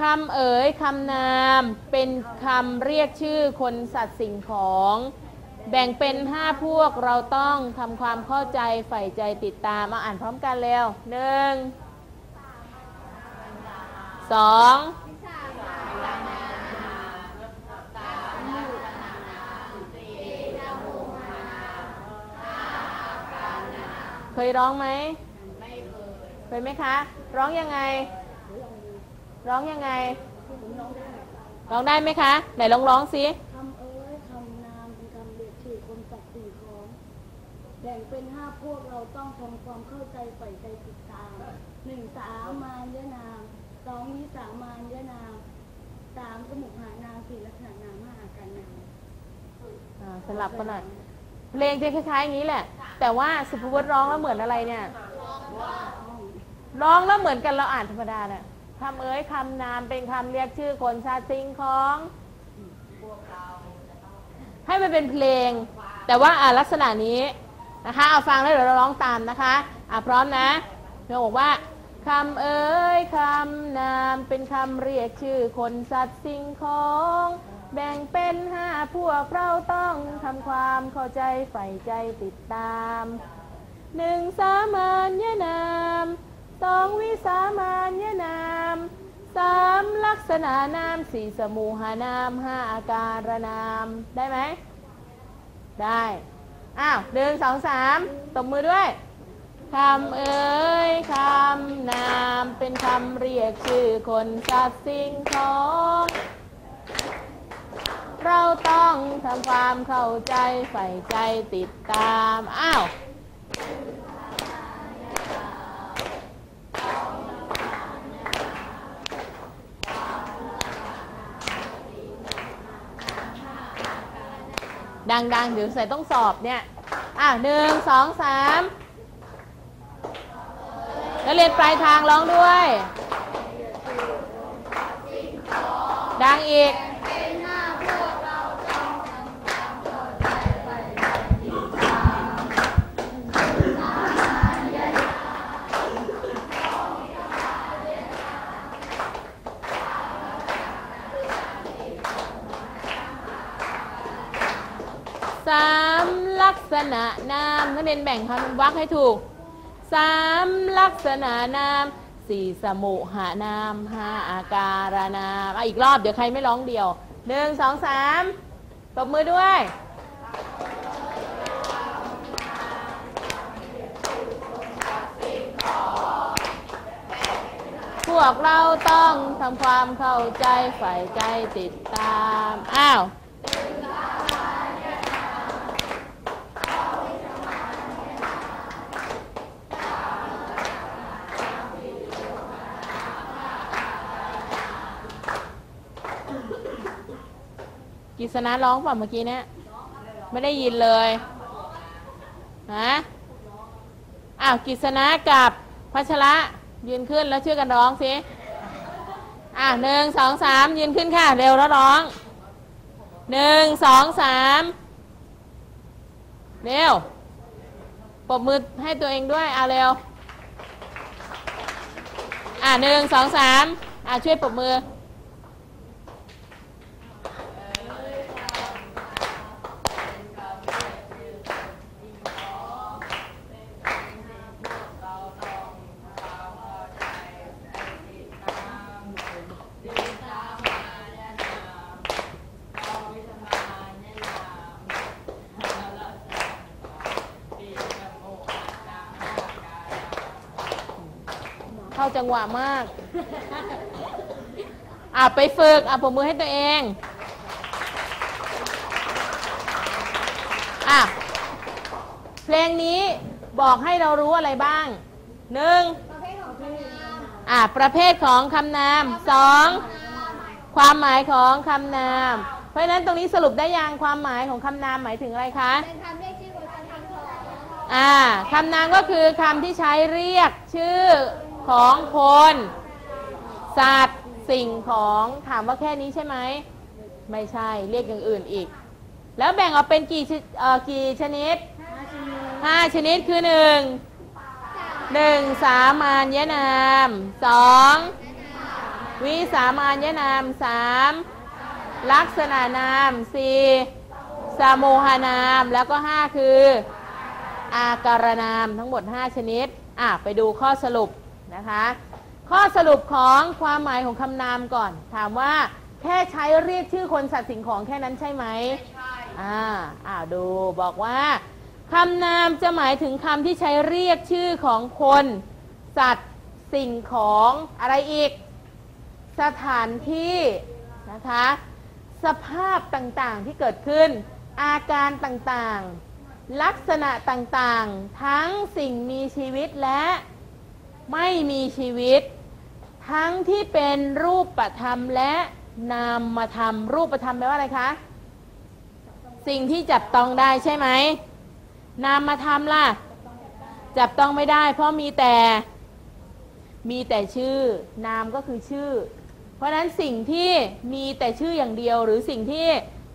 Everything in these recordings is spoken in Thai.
คำเอ๋ยคำนามเป็นคำเรียกชื่อคนสัตว์สิ่งของ แบ่งเป็นห้าพวกเราต้องทำความเข้าใจใฝ่ใจติดตามมาอ่านพร้อมกันเร็วหนึ่งสองเคยร้องไหมไม่เคยเคยไหมคะ ร้องยังไง ร้องยังไง ร้องได้ไหมคะ ไหนลองร้องสิคำเอ้ยคำนามเป็นคำเรียกชื่อคนสัตว์สิ่งของ แบ่งเป็นห้าพวกเราต้องทำความเข้าใจใฝ่ใจติดตามหนึ่งสามานยนามสองวิสามานยนามสามสมุหานามสี่ลักษณะนามห้าอาการนามอ่าสลับกันหน่อยเพลงจะคล้ายๆอย่างนี้แหละ แต่ว่าสุภวุฒิร้องแล้วเหมือนอะไรเนี่ย ร้องแล้วเหมือนกันเราอ่านธรรมดาเนี่ย คำเอ้ยคำนามเป็นคำเรียกชื่อคนชาติสิ่งของ ให้มันเป็นเพลง แต่ว่าอ่าลักษณะนี้นะคะเอาฟังแล้วเดี๋ยวเราร้องตามนะคะอะพร้อมนะเราบอกว่าคำเอ้ยคำนามเป็นคำเรียกชื่อคนสัตว์สิ่งของ แบ่งเป็นห้าพวกเราต้องทำความเข้าใจใฝ่ใจติดตามหนึ่งสามัญญนามสองวิสามัญ ษณะนามสี่สมูหานามห้าอาการนามได้ไหมได้ อ้าวหนึ่งสองสามตบมือด้วยคำเอ่ยคำนามเป็นคำเรียกชื่อคนสัตว์สิ่งของเราต้องทำความเข้าใจใฝ่ใจติดตาม อ้าว ดังๆ เดี๋ยวใส่ต้องสอบเนี่ย อะหนึ่งสองสามแล้วเรียนปลายทางร้องด้วย ดังอีก นามนักเรียนแบ่งคำวรรคให้ถูกสามลักษณะนามสี่สมุหานามห้าอาการนามอะอีกรอบเดี๋ยวใครไม่ร้องเดียวหนึ่งสองสามตบมือด้วย พวกเราต้องทำความเข้าใจใฝ่ใจติดตาม อ้าว กิษณะร้องเปล่ะเมื่อกี้เนี่ยไม่ได้ยินเลยฮะอ้าวกิษณะกับพัชระยืนขึ้นแล้วช่วยกันร้องสิอะหนึ่งสองสามยืนขึ้นค่ะ เร็วแล้วร้องหนึ่งสองสามเร็วปรบมือให้ตัวเองด้วยเอาเร็ว อะหนึ่งสองสามอะช่วยปรบมือ เข้าจังหวะมาก อะไปฝึก อะปรบมือให้ตัวเอง อะ เพลงนี้บอกให้เรารู้อะไรบ้างหนึ่งอะ ประเภทของคำนามสองความหมายของคำนาม เพราะฉะนั้นตรงนี้สรุปได้ยังความหมายของคำนามหมายถึงอะไรคะเป็นคำเรียกชื่อคนสัตว์สิ่งของอ่าคำนามก็คือคำที่ใช้เรียกชื่อ ของคน สัตว์สิ่งของถามว่าแค่นี้ใช่ไหม ไม่ใช่เรียกอย่างอื่นอีก แล้วแบ่งออกเป็นกี่กี่ชนิดห้าชนิดคือหนึ่งหนึ่งสามัญนามสองวิสามาญญนามสามลักษณะนามสี่สาโมหานามแล้วก็ห้าคือ อาการนามทั้งหมด5ชนิด อะ ไปดูข้อสรุป นะคะ ข้อสรุปของความหมายของคำนามก่อน ถามว่าแค่ใช้เรียกชื่อคนสัตว์สิ่งของแค่นั้นใช่ไหมใช่อ่าอ่าดูบอกว่าคำนามจะหมายถึงคำที่ใช้เรียกชื่อของคน สัตว์สิ่งของอะไรอีก สถานที่นะคะ สภาพต่างๆที่เกิดขึ้น อาการต่างๆ ลักษณะต่างๆ ทั้งสิ่งมีชีวิตและ ไม่มีชีวิต ทั้งที่เป็นรูปธรรมและนามธรรมรูปธรรมแปลว่าอะไรคะสิ่งที่จับต้องได้ใช่ไหมนามธรรมล่ะ จับต้องไม่ได้ เพราะมีแต่มีแต่ชื่อนามก็คือชื่อ เพราะฉะนั้นสิ่งที่มีแต่ชื่ออย่างเดียว หรือสิ่งที่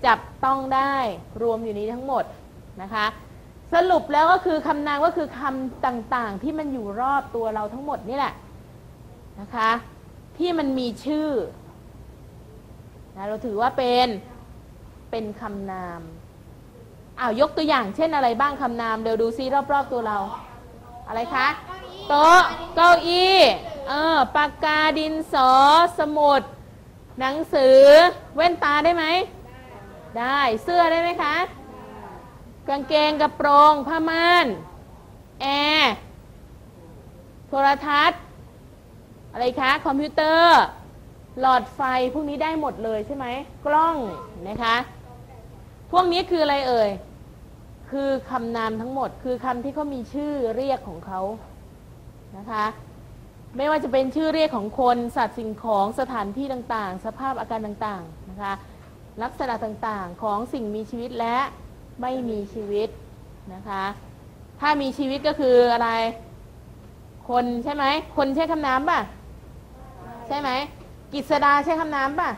จับต้องได้รวมอยู่นี้ทั้งหมดนะคะ สรุปแล้วก็คือคำนามก็คือคำต่างๆ ที่มันอยู่รอบตัวเราทั้งหมดนี่แหละนะคะ ที่มันมีชื่อนะเราถือว่าเป็นเป็นคำนามอ้าวยกตัวอย่างเช่นอะไรบ้างคำนามเดี๋ยวดูซิรอบๆตัวเรา อะไรคะโต๊ะเก้าอี้เออปากกาดินสอสมุด หนังสือ แว่นตาได้ไหม ได้เสื้อได้ไหมคะ กางเกงกระโปรงผ้าม่านแอร์โทรทัศน์ อะไรคะ คอมพิวเตอร์ หลอดไฟพวกนี้ได้หมดเลยใช่ไหม กล้องนะคะ พวกนี้คืออะไรเอ่ย คือคำนามทั้งหมด คือคำที่เขามีชื่อเรียกของเขานะคะ ไม่ว่าจะเป็นชื่อเรียกของคน สัตว์สิ่งของสถานที่ต่างๆ สภาพอาการต่างๆนะคะ ลักษณะต่างๆของสิ่งมีชีวิตและ ไม่มีชีวิตนะคะ ถ้ามีชีวิตก็คืออะไร คนใช่ไหม คนใช้คำนามป่ะ ใช่ไหม กิษดาใช้คำนามป่ะ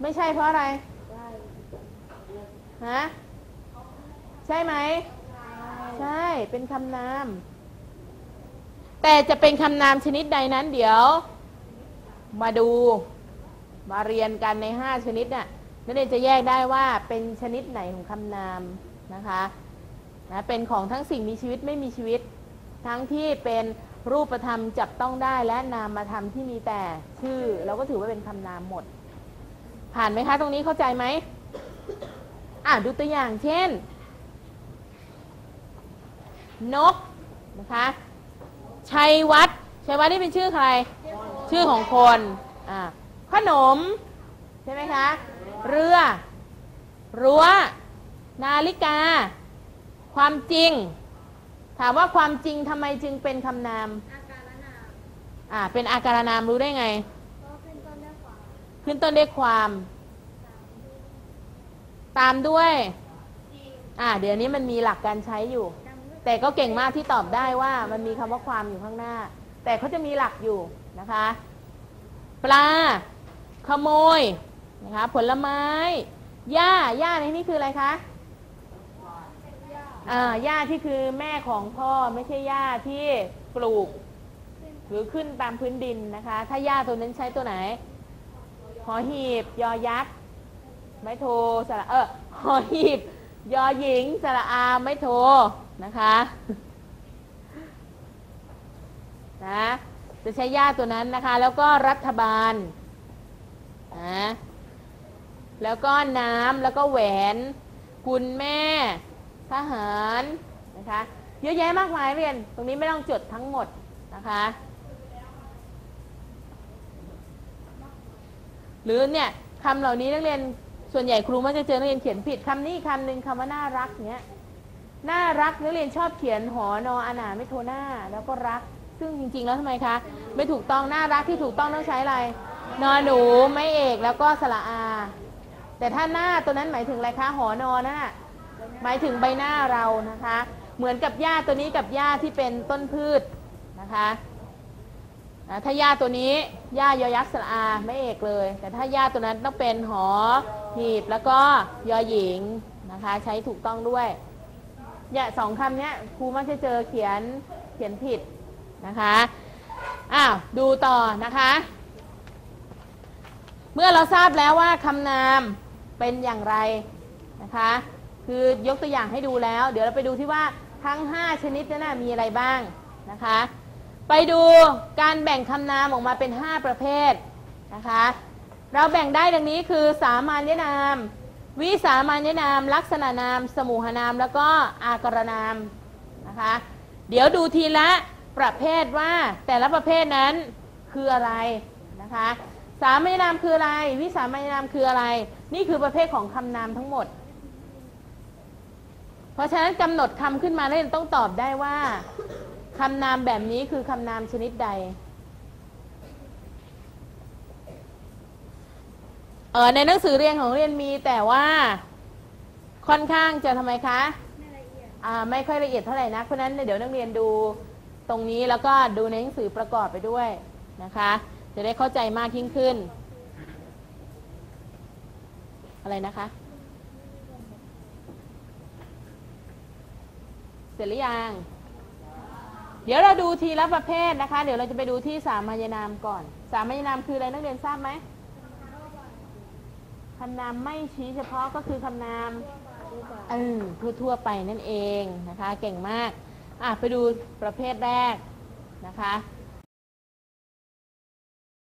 ไม่ใช่เพราะอะไรฮะใช่ไหม ใช่เป็นคำนาม แต่จะเป็นคำนามชนิดใดนั้นเดี๋ยว มาดู มาเรียนกันใน5ชนิดน่ะ นักเรียนจะแยกได้ว่าเป็นชนิดไหนของคำนามนะคะนะเป็นของทั้งสิ่งมีชีวิตไม่มีชีวิต ทั้งที่เป็นรูปธรรมจับต้องได้และนามธรรมที่มีแต่ชื่อ เราก็ถือว่าเป็นคำนามหมด ผ่านไหมคะ ตรงนี้เข้าใจไหมอะดูตัวอย่างเช่น นกนะคะชัยวัฒน์ชัยวัฒน์นี่เป็นชื่อใคร ชื่อของคนอ่าขนม ใช่ไหมคะ เรือ รั้ว นาฬิกา ความจริง ถามว่าความจริงทำไมจึงเป็นคำนาม อาการนาม อ่า เป็นอาการนามรู้ได้ไงก็ขึ้นต้นด้วยความขึ้นต้นด้วยความ ตามด้วย อ่า เดี๋ยวนี้มันมีหลักการใช้อยู่จำด้วยแต่ก็เก่งมากที่ตอบได้ว่ามันมีคำว่าความอยู่ข้างหน้า แต่เขาจะมีหลักอยู่นะคะ ปลา ขโมย นะคะ ผลไม้ หญ้า หญ้าในนี้คืออะไรคะอ่าหญ้าที่คือแม่ของพ่อไม่ใช่หญ้าที่ปลูก หรือขึ้นตามพื้นดินนะคะ ถ้าหญ้าตัวนั้นใช้ตัวไหน หอหีบ ยอยักษ์ ไม่โทสระเออหอหีบ ยอหญิง สระอาไม่โทนะคะนะจะใช้ญาติตัวนั้นนะคะ แล้วก็รัฐบาลนะ แล้วก็น้ำแล้วก็แหวน คุณแม่ ทหารนะคะเยอะแยะมากมายเรียน ตรงนี้ไม่ต้องจดทั้งหมดนะคะ หรือเนี่ยคำเหล่านี้นักเรียนส่วนใหญ่ครูมักจะเจอนักเรียนเขียนผิดคำนี้คำหนึ่งคำว่าน่ารักเนี้ยน่ารักนักเรียนชอบเขียนหอนออานาไม่โทหน้า แล้วก็รัก ซึ่งจริง ๆ แล้วทำไมคะ ไม่ถูกต้องน่ารักที่ถูกต้องต้องใช้อะไรนอหนูไม่เอกแล้วก็สระอา แต่ถ้าหน้าตัวนั้นหมายถึงอะไรคะหอนอนั่นน่ะหมายถึงใบหน้าเรานะคะ เหมือนกับหญ้าตัวนี้กับหญ้าที่เป็นต้นพืชนะคะถ้าหญ้าตัวนี้หญ้ายอยักษ์สระอาไม่เอกเลย แต่ถ้าหญ้าตัวนั้นต้องเป็นหอหีบแล้วก็ยอหญิงนะคะ ใช้ถูกต้องด้วยเนี่ยสองคำนี้ครูมักจะเจอเขียนเขียนผิดนะคะอ้าวดูต่อนะคะ เมื่อเราทราบแล้วว่าคำนาม เป็นอย่างไรนะคะ คือยกตัวอย่างให้ดูแล้ว เดี๋ยวเราไปดูที่ว่าทั้ง 5 ชนิดนั้นนะมีอะไรบ้างนะคะ ไปดูการแบ่งคำนามออกมาเป็น 5 ประเภทนะคะ เราแบ่งได้ดังนี้คือสามัญนาม วิสามัญนาม ลักษณะนาม สมุหนาม แล้วก็อากรนามนะคะ เดี๋ยวดูทีละประเภทว่าแต่ละประเภทนั้นคืออะไรนะคะ สามัญนามคืออะไร วิสามัญนามคืออะไร นี่คือประเภทของคำนามทั้งหมด เพราะฉะนั้นกำหนดคำขึ้นมาแล้วต้องตอบได้ว่าคำนามแบบนี้คือคำนามชนิดใด เออในหนังสือเรียนของเรียนมีแต่ว่าค่อนข้างจะทำไมคะอ่าไม่ค่อยละเอียดเท่าไหร่นะเพราะฉะนั้นเดี๋ยวนักเรียนดูตรงนี้แล้วก็ดูในหนังสือประกอบไปด้วยนะคะ จะได้เข้าใจมากยิ่งขึ้น อะไรนะคะ เสร็จหรือยังเดี๋ยวเราดูทีละประเภทนะคะ เดี๋ยวเราจะไปดูที่สามัญนามก่อน สามัญนามคืออะไรนักเรียนทราบไหมคำนามไม่ชี้เฉพาะก็คือคำนามเออทั่วๆไปนั่นเองนะคะ เก่งมาก อะไปดูประเภทแรกนะคะ